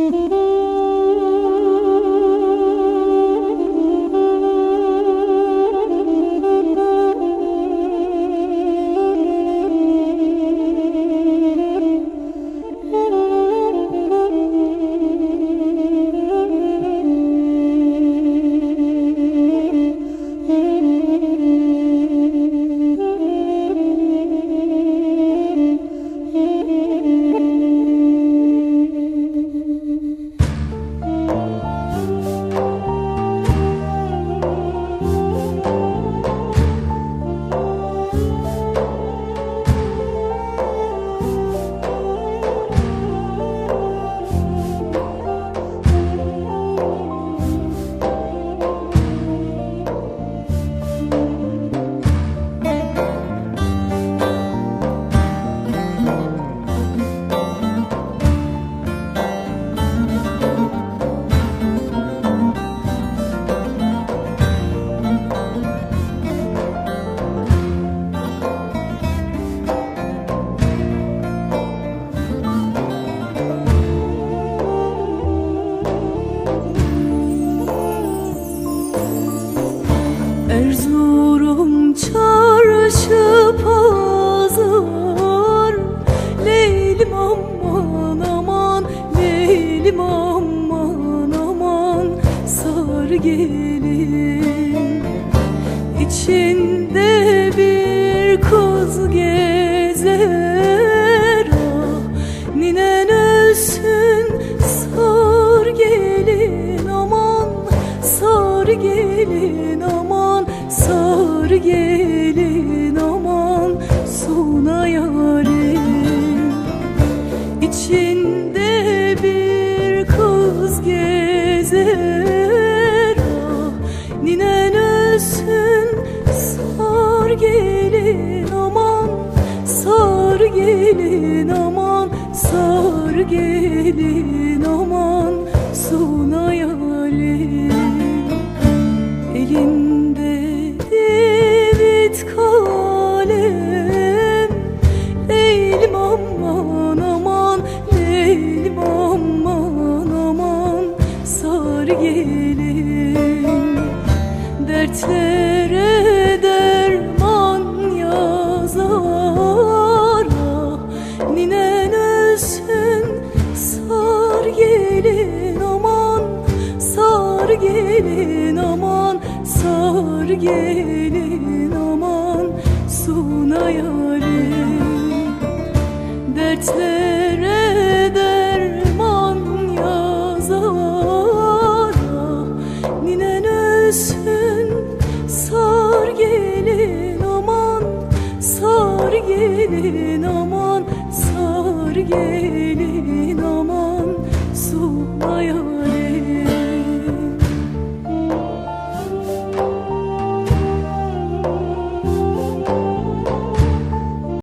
Mm-hmm. Çarşı pazar Leylim aman aman Leylim aman aman. Sar gelin İçinde bir kız gezer. Ah Ninen ölsün sar gelin aman. Sar gelin aman Sar gelin aman Sona yarim. İçinde bir kız gezer. Ah Ninen ölsün sar gelin aman. Sar gelin aman Sar gelin Dertlere derman yazar Ninen ölsün sar gelin aman Sar gelin aman Sar gelin aman Suna yarim Dertlere gelin aman sulmaya